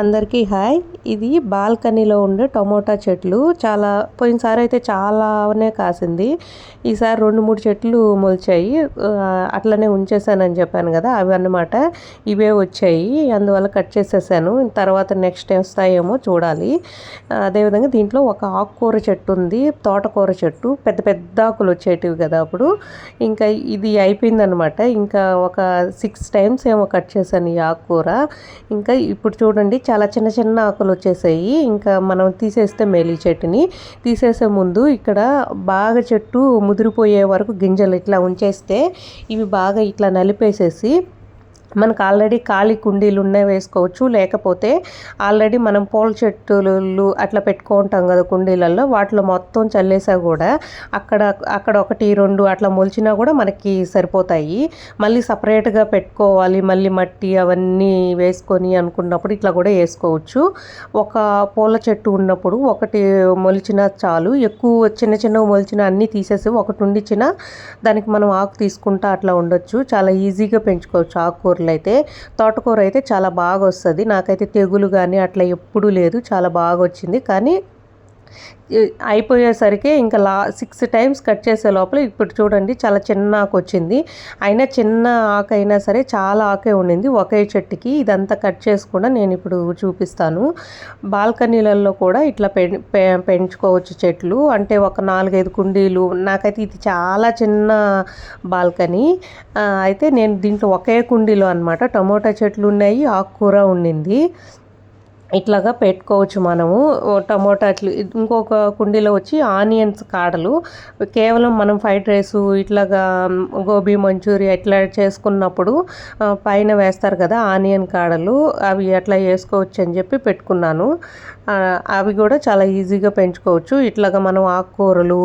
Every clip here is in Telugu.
అందరికీ హాయ్. ఇది బాల్కనీలో ఉండే టమోటా చెట్లు. చాలా పోయినసారి అయితే చాలానే కాసింది. ఈసారి రెండు మూడు చెట్లు మొలిచాయి. అట్లనే ఉంచేసానని చెప్పాను కదా అవి అన్నమాట. ఇవే వచ్చాయి. అందువల్ల కట్ చేసేసాను. తర్వాత నెక్స్ట్ వస్తాయేమో చూడాలి. అదేవిధంగా దీంట్లో ఒక ఆకుకూర చెట్టు ఉంది తోటకూర చెట్టు. పెద్ద పెద్ద ఆకులు వచ్చేటివి కదా అప్పుడు. ఇంకా ఇది అయిపోయిందనమాట ఇంకా ఒక సిక్స్ టైమ్స్ ఏమో కట్ చేశాను ఈ ఆకుకూర. ఇంకా ఇప్పుడు చూడండి చాలా చిన్న చిన్న ఆకులు వచ్చేసాయి. ఇంకా మనం తీసేస్తే మేలి చెట్టుని. తీసేసే ముందు ఇక్కడ బాగా చెట్టు ముదిరిపోయే వరకు గింజలు ఇట్లా ఉంచేస్తే ఇవి బాగా ఇట్లా నలిపేసేసి మనకు ఆల్రెడీ ఖాళీ కుండీలు ఉన్నాయి వేసుకోవచ్చు. లేకపోతే ఆల్రెడీ మనం పూల చెట్టులు అట్లా పెట్టుకుంటాం కదా కుండీలలో వాటిలో మొత్తం చల్లేసా కూడా అక్కడ అక్కడ ఒకటి రెండు అట్లా మొలిచినా కూడా మనకి సరిపోతాయి. మళ్ళీ సపరేట్గా పెట్టుకోవాలి మళ్ళీ మట్టి అవన్నీ వేసుకొని అనుకున్నప్పుడు ఇట్లా కూడా వేసుకోవచ్చు. ఒక పూల చెట్టు ఉన్నప్పుడు ఒకటి మొలిచిన చాలు. ఎక్కువ చిన్న చిన్నవి మొలిచిన అన్నీ తీసేసి ఒకటి ఉండిచ్చిన దానికి మనం ఆకు తీసుకుంటా అట్లా ఉండొచ్చు. చాలా ఈజీగా పెంచుకోవచ్చు ఆకుకూరలు. అయితే తోటకూర అయితే చాలా బాగా వస్తుంది నాకైతే తెగులు కానీ అట్లా ఎప్పుడూ లేదు. చాలా బాగా వచ్చింది కానీ అయిపోయేసరికి ఇంకా లా సిక్స్ టైమ్స్ కట్ చేసే లోపల ఇప్పుడు చూడండి చాలా చిన్న ఆకు వచ్చింది. అయినా చిన్న ఆకు అయినా సరే చాలా ఆకే ఉండింది. ఒకే చెట్టుకి ఇదంతా కట్ చేసుకుండా నేను ఇప్పుడు చూపిస్తాను. బాల్కనీలలో కూడా ఇట్లా పెంచుకోవచ్చు చెట్లు. అంటే ఒక నాలుగైదు కుండీలు. నాకైతే ఇది చాలా చిన్న బాల్కనీ. అయితే నేను దీంట్లో ఒకే కుండీలో అనమాట టమోటా చెట్లు ఉన్నాయి ఆకుకూర ఉండింది. ఇట్లాగా పెట్టుకోవచ్చు మనము. టమోటాట్లు ఇంకొక కుండీలో వచ్చి ఆనియన్స్ కాడలు. కేవలం మనం ఫ్రైడ్ రైస్ ఇట్లాగా గోబీ మంచూరియా ఇట్లా చేసుకున్నప్పుడు పైన వేస్తారు కదా ఆనియన్ కాడలు. అవి అట్లా వేసుకోవచ్చు అని చెప్పి పెట్టుకున్నాను. అవి కూడా చాలా ఈజీగా పెంచుకోవచ్చు. ఇట్లాగా మనం ఆకుకూరలు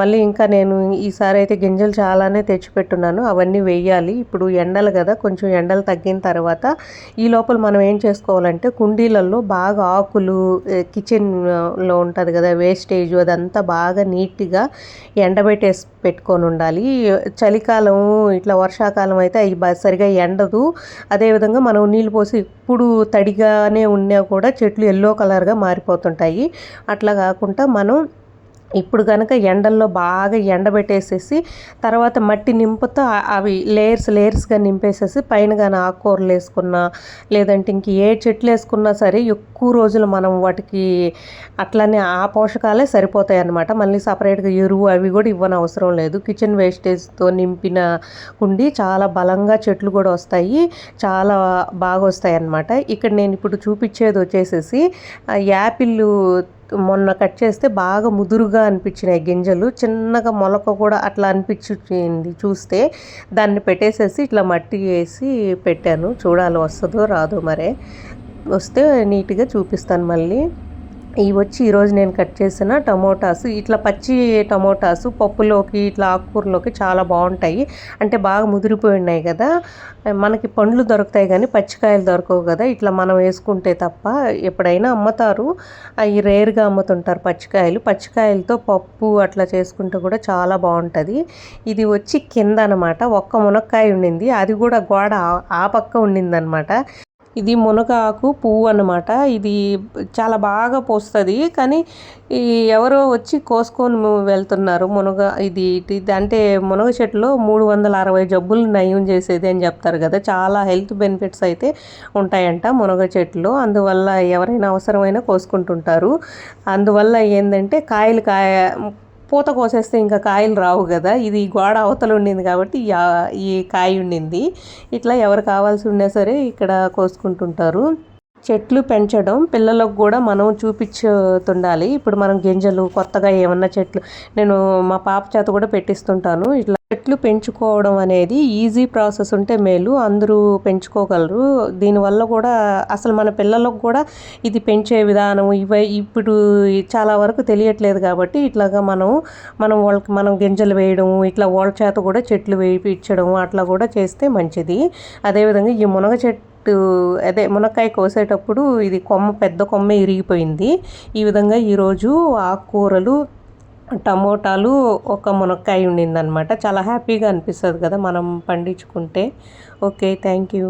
మళ్ళీ ఇంకా నేను ఈసారి అయితే గింజలు చాలానే తెచ్చిపెట్టున్నాను. అవన్నీ వేయాలి. ఇప్పుడు ఎండలు కదా కొంచెం ఎండలు తగ్గిన తర్వాత ఈ లోపల మనం ఏం చేసుకోవాలంటే కుండీలలో బాగా ఆకులు కిచెన్లో ఉంటుంది కదా వేస్టేజ్ అదంతా బాగా నీట్గా ఎండబెట్టేసి పెట్టుకొని ఉండాలి. చలికాలం ఇట్లా వర్షాకాలం అయితే అవి సరిగా ఎండదు. అదేవిధంగా మనం నీళ్ళు పోసి ఇప్పుడు తడిగానే ఉన్నా కూడా చెట్లు ఎల్లో కలర్గా మారిపోతుంటాయి. అట్లా కాకుండా మనం ఇప్పుడు కనుక ఎండల్లో బాగా ఎండబెట్టేసేసి తర్వాత మట్టి నింపుతో అవి లేయర్స్ లేయర్స్గా నింపేసేసి పైన కానీ ఆకుకూరలు వేసుకున్నా లేదంటే ఇంక ఏ చెట్లు వేసుకున్నా సరే ఎక్కువ రోజులు మనం వాటికి అట్లనే ఆ పోషకాలే సరిపోతాయి అన్నమాట. మళ్ళీ సపరేట్గా ఎరువు అవి కూడా ఇవ్వని అవసరం లేదు. కిచెన్ వేస్టేజ్తో నింపిన కుండి చాలా బలంగా చెట్లు కూడా వస్తాయి. చాలా బాగా వస్తాయి అన్నమాట. ఇక్కడ నేను ఇప్పుడు చూపించేది వచ్చేసేసి యాపిల్ మొన్న కట్ చేస్తే బాగా ముదురుగా అనిపించినాయి గింజలు. చిన్నగా మొలక కూడా అట్లా అనిపించింది చూస్తే. దాన్ని పెట్టేసేసి ఇట్లా మట్టి వేసి పెట్టాను. చూడాలి వస్తుందో రాదో మరే. వస్తే నీట్గా చూపిస్తాను మళ్ళీ. ఇవి వచ్చి ఈరోజు నేను కట్ చేసిన టమోటాస్. ఇట్లా పచ్చి టమోటాస్ పప్పులోకి ఇట్లా ఆకుకూరలోకి చాలా బాగుంటాయి. అంటే బాగా ముదిరిపోయి ఉన్నాయి కదా. మనకి పండ్లు దొరుకుతాయి కానీ పచ్చికాయలు దొరకవు కదా. ఇట్లా మనం వేసుకుంటే తప్ప ఎప్పుడైనా అమ్ముతారు. అవి రేర్గా అమ్ముతుంటారు పచ్చికాయలు. పచ్చికాయలతో పప్పు అట్లా చేసుకుంటే కూడా చాలా బాగుంటుంది. ఇది వచ్చి కింద అనమాట ఒక్క మునక్కాయ ఉండింది. అది కూడా గోడ ఆ పక్క ఉండిందనమాట. ఇది మునగాకు పువ్వు అనమాట ఇది చాలా బాగా పోస్తుంది. కానీ ఈ ఎవరో వచ్చి కోసుకొని వెళ్తున్నారు మునగ ఇది ఇది అంటే మునగ చెట్టులో మూడు వందల అరవై జబ్బులు నయం చేసేది అని చెప్తారు కదా. చాలా హెల్త్ బెనిఫిట్స్ అయితే ఉంటాయంట మునగ చెట్లు అందువల్ల ఎవరైనా అవసరమైనా కోసుకుంటుంటారు. అందువల్ల ఏంటంటే కాయలు కాయ పూత కోసేస్తే ఇంకా కాయలు రావు కదా. ఇది గోడ అవతల ఉండింది కాబట్టి ఈ కాయ ఉండింది. ఇట్లా ఎవరు కావాల్సి ఉన్నా సరే ఇక్కడ కోసుకుంటుంటారు. చెట్లు పెంచడం పిల్లలకు కూడా మనం చూపించుతుండాలి. ఇప్పుడు మనం గింజలు కొత్తగా ఏమన్నా చెట్లు నేను మా పాప చేత కూడా పెట్టిస్తుంటాను. ఇట్లా చెట్లు పెంచుకోవడం అనేది ఈజీ ప్రాసెస్ ఉంటే మేలు అందరూ పెంచుకోగలరు. దీనివల్ల కూడా అసలు మన పిల్లలకు కూడా ఇది పెంచే విధానం ఇవి ఇప్పుడు చాలా వరకు తెలియట్లేదు కాబట్టి ఇట్లాగా మనం మనం వాళ్ళకి మనం గింజలు వేయడం ఇట్లా వాళ్ళ చేత కూడా చెట్లు వేయించడం అట్లా కూడా చేస్తే మంచిది. అదేవిధంగా ఈ మునగ చెట్టు చెట్టు అదే మునక్కాయ కోసేటప్పుడు ఇది కొమ్మ పెద్ద కొమ్మ ఇరిగిపోయింది. ఈ విధంగా ఈరోజు ఆకుకూరలు టమోటాలు ఒక మునక్కాయ ఉండిందనమాట చాలా హ్యాపీగా అనిపిస్తుంది కదా మనం పండించుకుంటే. Okay thank you.